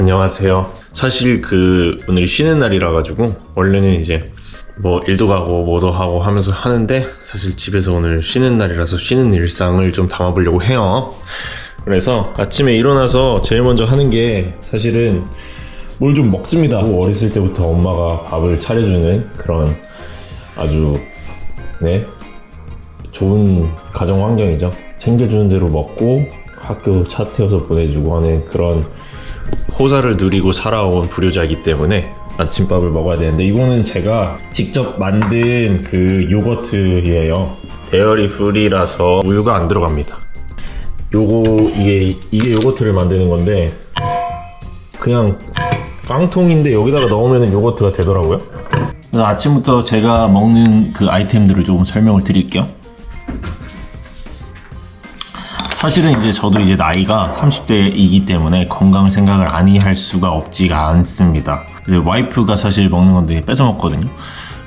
안녕하세요. 사실 그 오늘이 쉬는 날이라 가지고 원래는 이제 뭐 일도 가고 뭐도 하고 하면서 하는데 사실 집에서 오늘 쉬는 날이라서 쉬는 일상을 좀 담아보려고 해요. 그래서 아침에 일어나서 제일 먼저 하는 게 사실은 뭘 좀 먹습니다. 어렸을 때부터 엄마가 밥을 차려주는 그런 아주 네 좋은 가정 환경이죠. 챙겨주는 대로 먹고 학교 차 태워서 보내주고 하는 그런 호사를 누리고 살아온 불효자이기 때문에 아침밥을 먹어야 되는데 이거는 제가 직접 만든 그 요거트예요. 데어리 프리라서 우유가 안 들어갑니다. 요거 이게 이게 요거트를 만드는 건데 그냥 깡통인데 여기다가 넣으면 요거트가 되더라고요. 아침부터 제가 먹는 그 아이템들을 조금 설명을 드릴게요. 사실은 이제 저도 이제 나이가 30대이기 때문에 건강을 생각을 아니 할 수가 없지가 않습니다. 와이프가 사실 먹는 건데 뺏어 먹거든요.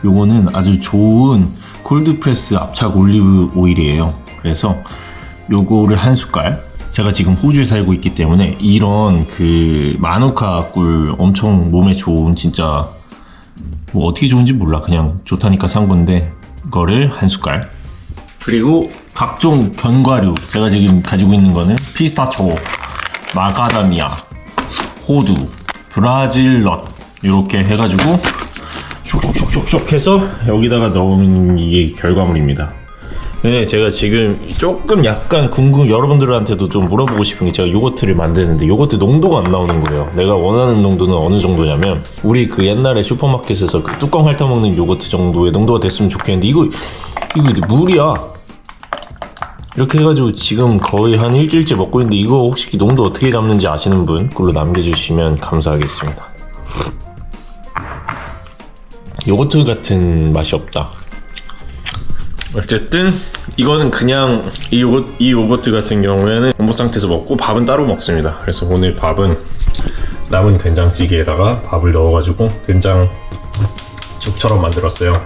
요거는 아주 좋은 콜드프레스 압착 올리브 오일이에요. 그래서 요거를 한 숟갈. 제가 지금 호주에 살고 있기 때문에 이런 그 마누카 꿀 엄청 몸에 좋은 진짜 뭐 어떻게 좋은지 몰라. 그냥 좋다니까 산 건데 이거를 한 숟갈. 그리고 각종 견과류 제가 지금 가지고 있는 거는 피스타초, 마카다미아, 호두, 브라질 넛 이렇게 해가지고 쇽쇽쇽쇽 해서 여기다가 넣으면 이게 결과물입니다. 네, 제가 지금 조금 약간 궁금 여러분들한테도 좀 물어보고 싶은 게 제가 요거트를 만드는데 요거트 농도가 안 나오는 거예요. 내가 원하는 농도는 어느 정도냐면 우리 그 옛날에 슈퍼마켓에서 그 뚜껑 핥아 먹는 요거트 정도의 농도가 됐으면 좋겠는데 이거 이거 물이야. 이렇게 해가지고 지금 거의 한 일주일째 먹고 있는데 이거 혹시 농도 어떻게 잡는지 아시는 분 글로 남겨주시면 감사하겠습니다. 요거트 같은 맛이 없다. 어쨌든 이거는 그냥 이 요거 이 요거트 같은 경우에는 원목 상태에서 먹고 밥은 따로 먹습니다. 그래서 오늘 밥은 남은 된장찌개에다가 밥을 넣어가지고 된장 죽처럼 만들었어요.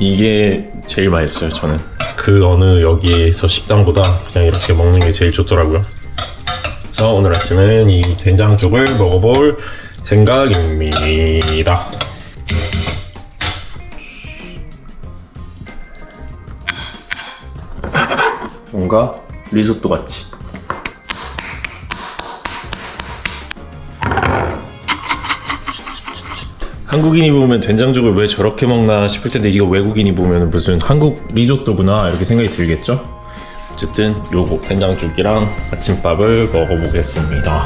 이게 제일 맛있어요. 저는 그 어느 여기에서 식당보다 그냥 이렇게 먹는 게 제일 좋더라고요. 그래서 오늘 아침에는 이 된장죽을 먹어볼 생각입니다. 뭔가 리조또 같이. 한국인이 보면 된장죽을 왜 저렇게 먹나 싶을 텐데 이거 외국인이 보면 무슨 한국 리조또구나 이렇게 생각이 들겠죠? 어쨌든 요거 된장죽이랑 아침밥을 먹어보겠습니다.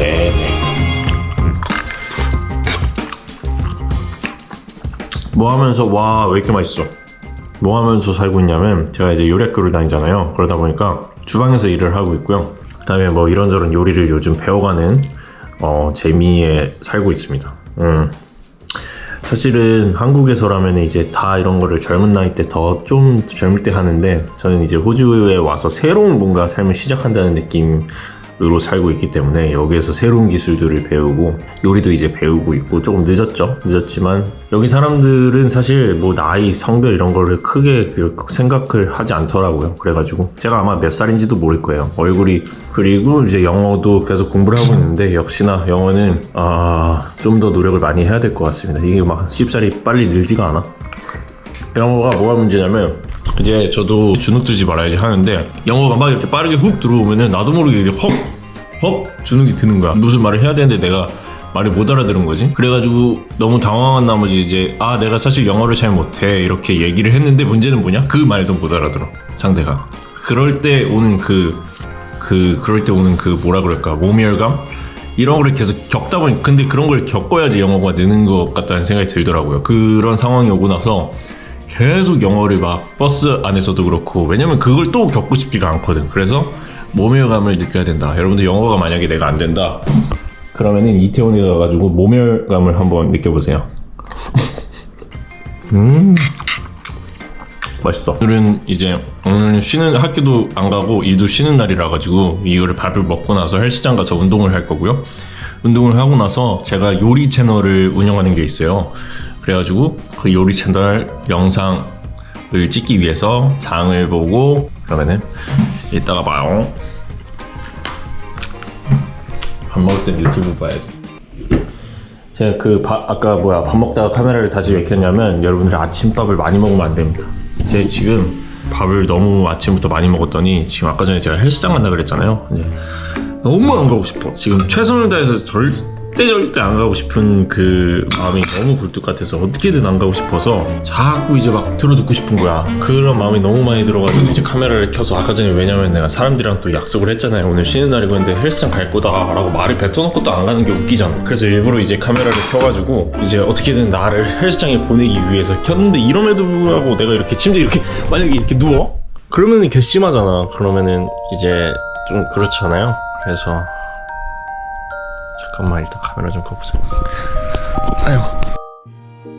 네. 뭐 하면서 와 왜 이렇게 맛있어? 뭐 하면서 살고 있냐면 제가 이제 요리학교를 다니잖아요. 그러다 보니까 주방에서 일을 하고 있고요. 그다음에 뭐 이런저런 요리를 요즘 배워가는 어, 재미에 살고 있습니다. 음. 사실은 한국에서라면 이제 다 이런 거를 젊은 나이 때 더 좀 젊을 때 하는데 저는 이제 호주에 와서 새로운 뭔가 삶을 시작한다는 느낌 으로 살고 있기 때문에 여기에서 새로운 기술들을 배우고 요리도 이제 배우고 있고 조금 늦었죠. 늦었지만 여기 사람들은 사실 뭐 나이, 성별 이런 거를 크게 그렇게 생각을 하지 않더라고요. 그래가지고 제가 아마 몇 살인지도 모를 거예요. 얼굴이 그리고 이제 영어도 계속 공부를 하고 있는데 역시나 영어는 아 좀 더 노력을 많이 해야 될 것 같습니다. 이게 막 쉽사리 빨리 늘지가 않아. 영어가 뭐가 문제냐면 이제 저도 주눅 들지 말아야지 하는데 영어가 막 이렇게 빠르게 훅 들어오면은 나도 모르게 이제 헉! 헉! 주눅이 드는 거야. 무슨 말을 해야 되는데 내가 말을 못 알아들은 거지. 그래가지고 너무 당황한 나머지 이제 아 내가 사실 영어를 잘 못해 이렇게 얘기를 했는데 문제는 뭐냐? 그 말도 못 알아들어 상대가. 그럴 때 오는 그 그 그럴 때 오는 그 뭐라 그럴까 모멸감 이런 거를 계속 겪다 보니 근데 그런 걸 겪어야지 영어가 느는 것 같다는 생각이 들더라고요. 그런 상황이 오고 나서 계속 영어를 막 버스 안에서도 그렇고 왜냐면 그걸 또 겪고 싶지가 않거든. 그래서 모멸감을 느껴야 된다. 여러분들 영어가 만약에 내가 안 된다. 그러면은 이태원에 가가지고 모멸감을 한번 느껴보세요. 음. 맛있어. 오늘은 이제 오늘 쉬는 학교도 안 가고 일도 쉬는 날이라 가지고 이거를 밥을 먹고 나서 헬스장 가서 운동을 할 거고요. 운동을 하고 나서 제가 요리 채널을 운영하는 게 있어요. 그래가지고 그 요리 채널 영상을 찍기 위해서 장을 보고 그러면은 이따가 봐요. 밥 먹을 땐 유튜브 봐야지. 제가 그 바- 아까 뭐야 밥 먹다가 카메라를 다시 왜 켰냐면 여러분들 아침밥을 많이 먹으면 안 됩니다. 제가 지금 밥을 너무 아침부터 많이 먹었더니 지금 아까 전에 제가 헬스장 간다 그랬잖아요. 이제 너무 안 가고 싶어. 지금 최선을 다해서 절 대 절대 안 가고 싶은 그 마음이 너무 굴뚝 같아서 어떻게든 안 가고 싶어서 자꾸 이제 막 들어듣고 싶은 거야. 그런 마음이 너무 많이 들어가지고 이제 카메라를 켜서 아까 전에 왜냐면 내가 사람들이랑 또 약속을 했잖아요. 오늘 쉬는 날이고 근데 헬스장 갈 거다라고 말을 뱉어놓고 또 안 가는 게 웃기잖아. 그래서 일부러 이제 카메라를 켜가지고 이제 어떻게든 나를 헬스장에 보내기 위해서 켰는데 이럼에도 불구하고 내가 이렇게 침대에 이렇게 만약에 이렇게 누워? 그러면은 괘씸하잖아. 그러면은 이제 좀 그렇잖아요. 그래서 잠깐만 일단 카메라 좀 켜보자. 아이고.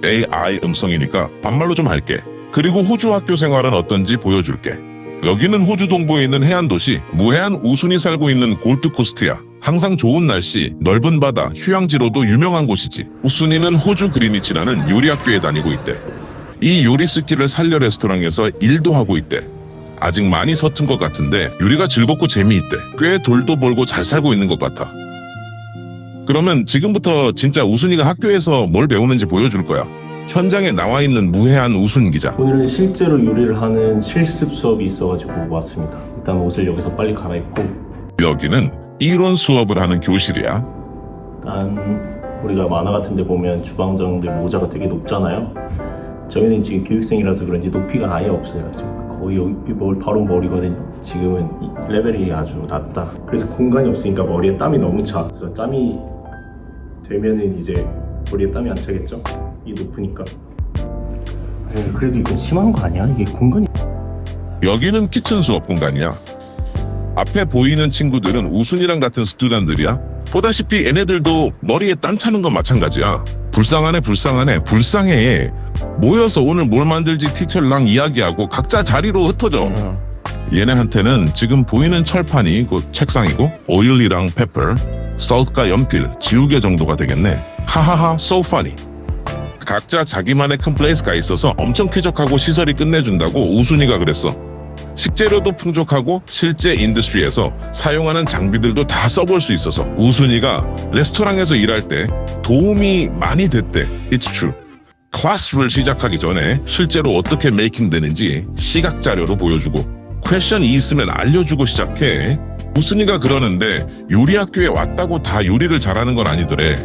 AI 음성이니까 반말로 좀 할게. 그리고 호주 학교 생활은 어떤지 보여줄게. 여기는 호주 동부에 있는 해안 도시 무해안 우순이 살고 있는 골드코스트야. 항상 좋은 날씨, 넓은 바다, 휴양지로도 유명한 곳이지. 우순이는 호주 그리니치라는 요리 학교에 다니고 있대. 이 요리 스킬을 살려 레스토랑에서 일도 하고 있대. 아직 많이 서툰 것 같은데 요리가 즐겁고 재미있대. 꽤 돌도 벌고 잘 살고 있는 것 같아. 그러면 지금부터 진짜 우순이가 학교에서 뭘 배우는지 보여줄 거야. 현장에 나와 있는 무해한 우순 기자. 오늘은 실제로 요리를 하는 실습 수업이 있어가지고 왔습니다. 일단 옷을 여기서 빨리 갈아입고 여기는 이론 수업을 하는 교실이야. 일단 우리가 만화 같은 데 보면 주방장들 모자가 되게 높잖아요. 저희는 지금 교육생이라서 그런지 높이가 아예 없어요. 지금 거의 여기 머리, 바로 머리거든요. 지금은 이 레벨이 아주 낮다. 그래서 공간이 없으니까 머리에 땀이 너무 차. 그래서 땀이 되면은 이제 머리에 땀이 안 차겠죠? 이 높으니까. 아니, 그래도 이건 심한 거 아니야? 이게 공간이 여기는 키친 수업 공간이야. 앞에 보이는 친구들은 우순이랑 같은 스튜던들이야. 보다시피 얘네들도 머리에 땀 차는 건 마찬가지야. 불쌍하네 불쌍하네 불쌍해. 모여서 오늘 뭘 만들지 티처랑 이야기하고 각자 자리로 흩어져. 얘네한테는 지금 보이는 철판이 곧 책상이고 오일리랑 페퍼, 썰과 연필, 지우개 정도가 되겠네. 하하하, so funny. 각자 자기만의 큰 플레이스가 있어서 엄청 쾌적하고 시설이 끝내준다고 우순이가 그랬어. 식재료도 풍족하고 실제 인더스트리에서 사용하는 장비들도 다 써볼 수 있어서 우순이가 레스토랑에서 일할 때 도움이 많이 됐대. It's true. 클래스를 시작하기 전에 실제로 어떻게 메이킹 되는지 시각 자료로 보여주고 퀘션이 있으면 알려주고 시작해. 우순이가 그러는데 요리 학교에 왔다고 다 요리를 잘하는 건 아니더래.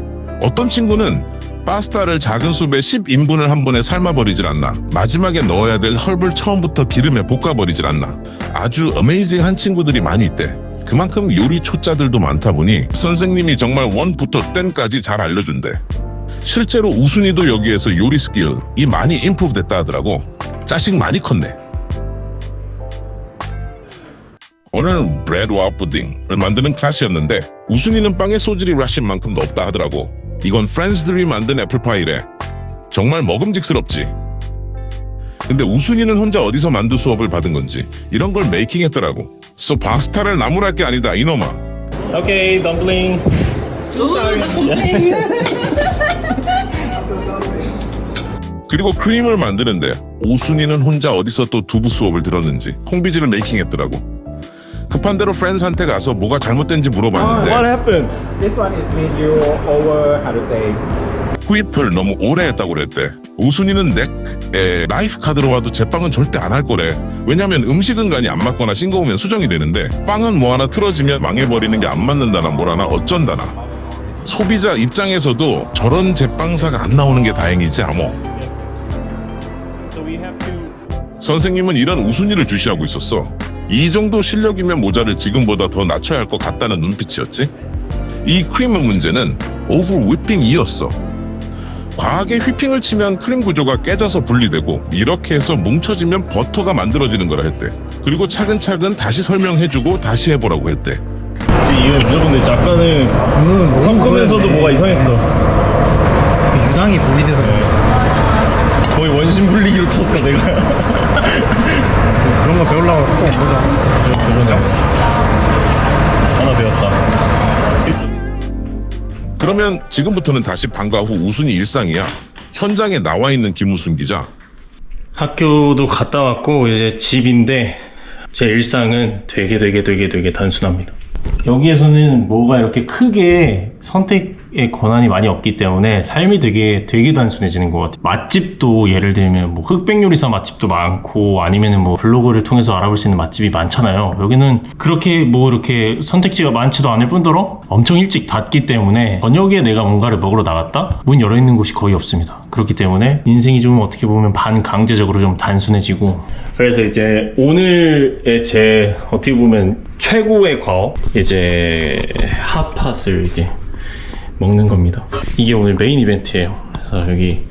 어떤 친구는 파스타를 작은 숲에 10인분을 한 번에 삶아버리질 않나. 마지막에 넣어야 될 헐을 처음부터 기름에 볶아버리질 않나. 아주 어메이징한 친구들이 많이 있대. 그만큼 요리 초짜들도 많다 보니 선생님이 정말 원부터 땐까지 잘 알려준대. 실제로 우순이도 여기에서 요리 스킬이 많이 임프로브 됐다 하더라고. 자식 많이 컸네. 오늘 브레드와 푸딩을 만드는 클래스였는데 우순이는 빵의 소질이 라신만큼도 없다 하더라고. 이건 프렌즈들이 만든 애플파이래. 정말 먹음직스럽지. 근데 우순이는 혼자 어디서 만두 수업을 받은 건지 이런 걸 메이킹했더라고. So 파스타를 나무랄 게 아니다 이놈아. 오케이 덤블링 그리고 크림을 만드는데 오순이는 혼자 어디서 또 두부 수업을 들었는지 콩비지를 메이킹했더라고. 급한 대로 프렌즈한테 가서 뭐가 잘못된지 물어봤는데 happened? This one is made you over how to say 구입을 너무 오래 했다고 그랬대. 우순이는 넥에 라이프 카드로 와도 제빵은 절대 안 할 거래. 왜냐면 음식은 간이 안 맞거나 싱거우면 수정이 되는데 빵은 뭐 하나 틀어지면 망해버리는 게 안 맞는다나 뭐라나 어쩐다나. 소비자 입장에서도 저런 제빵사가 안 나오는 게 다행이지 아모. So we have to 선생님은 이런 우순이를 주시하고 있었어. 이 정도 실력이면 모자를 지금보다 더 낮춰야 할 것 같다는 눈빛이었지. 이 크림의 문제는 오버 휘핑이었어. 과하게 휘핑을 치면 크림 구조가 깨져서 분리되고 이렇게 해서 뭉쳐지면 버터가 만들어지는 거라 했대. 그리고 차근차근 다시 설명해주고 다시 해보라고 했대. 이거 무조건 되지 아까는 음, 섞으면서도 뭐가 이상했어 유당이 분리돼서 거의 원심 분리기로 쳤어 내가 그런 거 배우려고 꼭 보자. 그러네 하나 배웠다 그러면 지금부터는 다시 방과 후 우순이 일상이야. 현장에 나와 있는 김우순 기자. 학교도 갔다 왔고 이제 집인데 제 일상은 되게 되게 되게 되게 단순합니다 여기에서는 뭐가 이렇게 크게 선택의 권한이 많이 없기 때문에 삶이 되게 되게 단순해지는 것 같아요. 맛집도 예를 들면 뭐 흑백 요리사 맛집도 많고 아니면은 뭐 블로그를 통해서 알아볼 수 있는 맛집이 많잖아요. 여기는 그렇게 뭐 이렇게 선택지가 많지도 않을 뿐더러 엄청 일찍 닫기 때문에 저녁에 내가 뭔가를 먹으러 나갔다 문 열어 있는 곳이 거의 없습니다. 그렇기 때문에 인생이 좀 어떻게 보면 반강제적으로 좀 단순해지고 그래서 이제 오늘의 제 어떻게 보면 최고의 과업 이제 핫팟을 이제 먹는 겁니다. 이게 오늘 메인 이벤트예요. 그래서 여기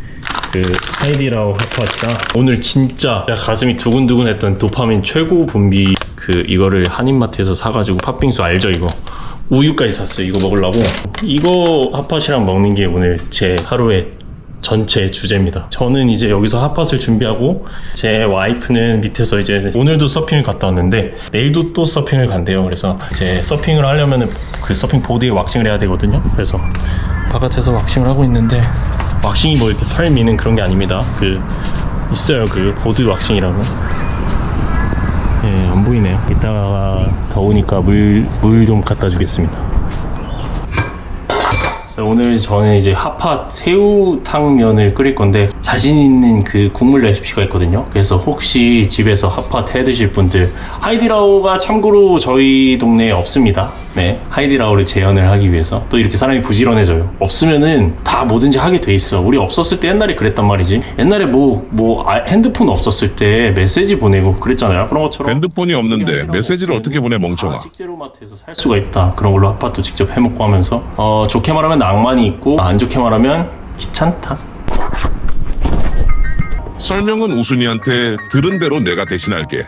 그 하이디라우 핫팟이랑 오늘 진짜 가슴이 두근두근했던 도파민 최고 분비 그 이거를 한인마트에서 사가지고 팥빙수 알죠 이거 우유까지 샀어요 이거 먹으려고 이거 핫팟이랑 먹는 게 오늘 제 하루의 전체 주제입니다. 저는 이제 여기서 핫팟을 준비하고 제 와이프는 밑에서 이제 오늘도 서핑을 갔다 왔는데 내일도 또 서핑을 간대요. 그래서 이제 서핑을 하려면은 그 서핑 보드에 왁싱을 해야 되거든요. 그래서 바깥에서 왁싱을 하고 있는데 왁싱이 뭐 이렇게 털 미는 그런 게 아닙니다. 그 있어요. 그 보드 왁싱이라고. 예, 안 보이네요. 이따가 더우니까 물 물 좀 갖다 주겠습니다. 그래서 오늘 저는 이제 핫팟 새우탕면을 끓일 건데 자신 있는 그 국물 레시피가 있거든요. 그래서 혹시 집에서 핫팟 해 드실 분들 하이디라오가 참고로 저희 동네에 없습니다. 네, 하이디라오를 재현을 하기 위해서 또 이렇게 사람이 부지런해져요. 없으면은 다 뭐든지 하게 돼 있어. 우리 없었을 때 옛날에 그랬단 말이지. 옛날에 뭐뭐 핸드폰 없었을 때 메시지 보내고 그랬잖아요. 그런 것처럼 핸드폰이 없는데 메시지를 어떻게 보내 멍청아. 아, 식재료마트에서 살 수가 있다. 그런 걸로 핫팟도 직접 해먹고 하면서 어, 좋게 말하면 낭만이 있고 안 좋게 말하면 귀찮다. 설명은 우순이한테 들은 대로 내가 대신할게.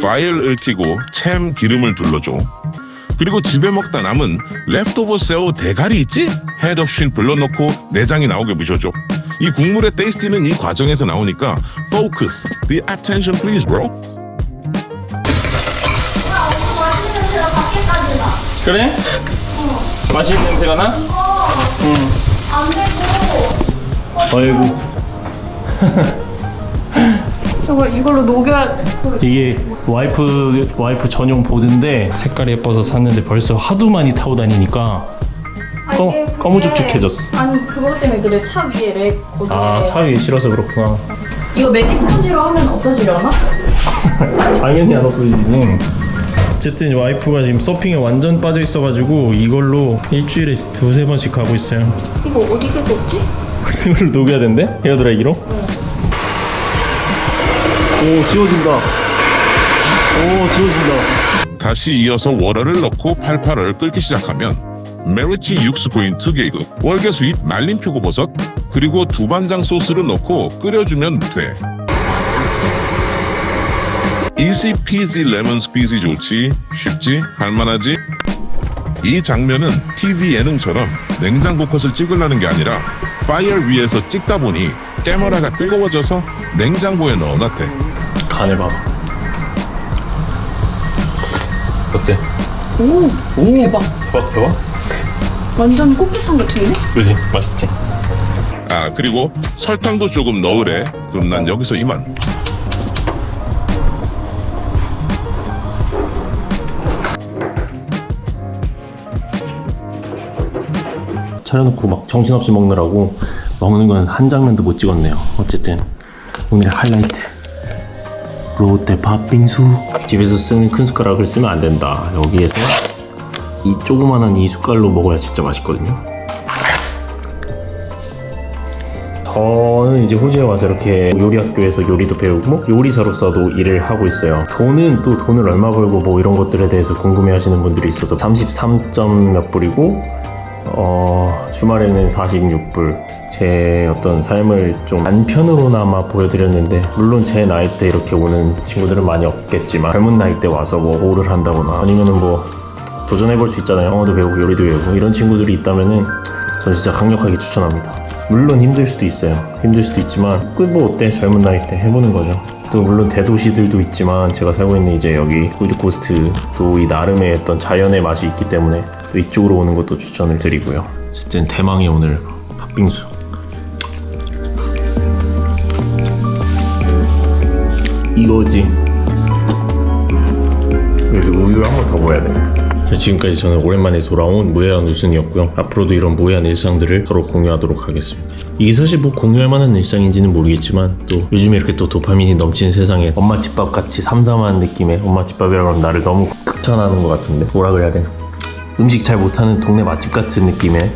파일 얽히고 챔 기름을 둘러줘. 그리고 집에 먹다 남은 레프토버 새우 대가리 있지? 헤드업쉰 불러넣고 내장이 나오게 부셔줘. 이 국물의 테이스티는 이 과정에서 나오니까 focus, the attention please bro. 그래? 맛있는 냄새가 나? 안 되고. 어이구 저거 이걸로 녹여. 이게 와이프 와이프 전용 보드인데 색깔이 예뻐서 샀는데 벌써 하도 많이 타고 다니니까 아니, 꺼- 이게 그게- 꺼무죽죽해졌어. 아니 그것 때문에 그래. 차 위에 렉 거기에. 아 차 위에 실어서 그렇구나. 이거 매직 스펀지로 하면 없어지려나? 당연히 안 없어지지 어쨌든 와이프가 지금 서핑에 완전 빠져 있어가지고 이걸로 일주일에 두세 번씩 가고 있어요 이거 어디게 뒀지? 이걸 녹여야 된대? 헤어드라이기로? 오 지워진다 오 지워진다 다시 이어서 월화를 넣고 팔팔을 끓기 시작하면 메리치 육수 포인트 개그 월계 수잎 말린 표고버섯 그리고 두반장 소스를 넣고 끓여주면 돼 피지 레몬 스퀴즈 좋지? 쉽지? 할만하지? 이 장면은 TV 예능처럼 냉장고 컷을 찍으려는 게 아니라 파이어 위에서 찍다 보니 깨머라가 뜨거워져서 냉장고에 넣어놨대. 간을 봐봐. 어때? 오, 대박. 대박 대박? 완전 꽃게탕 같은데? 그지? 맛있지? 아 그리고 설탕도 조금 넣으래. 그럼 난 여기서 이만 차려놓고 막 정신없이 먹느라고 먹는 건 한 장면도 못 찍었네요. 어쨌든 오늘의 하이라이트 롯데 팥빙수 집에서 쓰는 큰 숟가락을 쓰면 안 된다. 여기에서 이 조그만한 이 숟갈로 먹어야 진짜 맛있거든요. 저는 이제 호주에 와서 이렇게 요리 학교에서 요리도 배우고 요리사로서도 일을 하고 있어요. 돈은 또 돈을 얼마 벌고 뭐 이런 것들에 대해서 궁금해 하시는 분들이 있어서 33점 몇 불이고 어, 주말에는 46불. 제 어떤 삶을 좀 안편으로나마 보여드렸는데, 물론 제 나이 때 이렇게 오는 친구들은 많이 없겠지만, 젊은 나이 때 와서 뭐 오를 한다거나, 아니면은 뭐, 도전해볼 수 있잖아요. 영어도 배우고 요리도 배우고, 이런 친구들이 있다면은, 전 진짜 강력하게 추천합니다. 물론 힘들 수도 있어요. 힘들 수도 있지만, 그 뭐 어때? 젊은 나이 때 해보는 거죠. 또 물론 대도시들도 있지만 제가 살고 있는 이제 여기 골드코스트 또이 나름의 어떤 자연의 맛이 있기 때문에 또 이쪽으로 오는 것도 추천을 드리고요. 어쨌든 대망의 오늘 팥빙수. 이거지. 여기 우유 한번더 부어야 돼. 자, 지금까지 저는 오랜만에 돌아온 무해한 우순이었고요. 앞으로도 이런 무해한 일상들을 서로 공유하도록 하겠습니다. 이게 사실 뭐 공유할 만한 일상인지는 모르겠지만 또 요즘에 이렇게 또 도파민이 넘치는 세상에 엄마 집밥 같이 삼삼한 느낌의 엄마 집밥이라고 하면 나를 너무 극찬하는 것 같은데 뭐라 그래야 되나 음식 잘 못하는 동네 맛집 같은 느낌의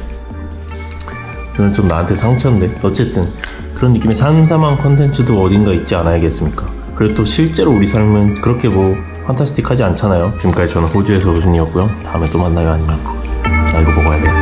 이건 좀 나한테 상처인데 어쨌든 그런 느낌의 삼삼한 컨텐츠도 어딘가 있지 않아야겠습니까? 그리고 또 실제로 우리 삶은 그렇게 뭐 판타스틱하지 않잖아요. 지금까지 저는 호주에서 우순이었고요. 다음에 또 만나요 안녕. 나 이거 먹어야 돼.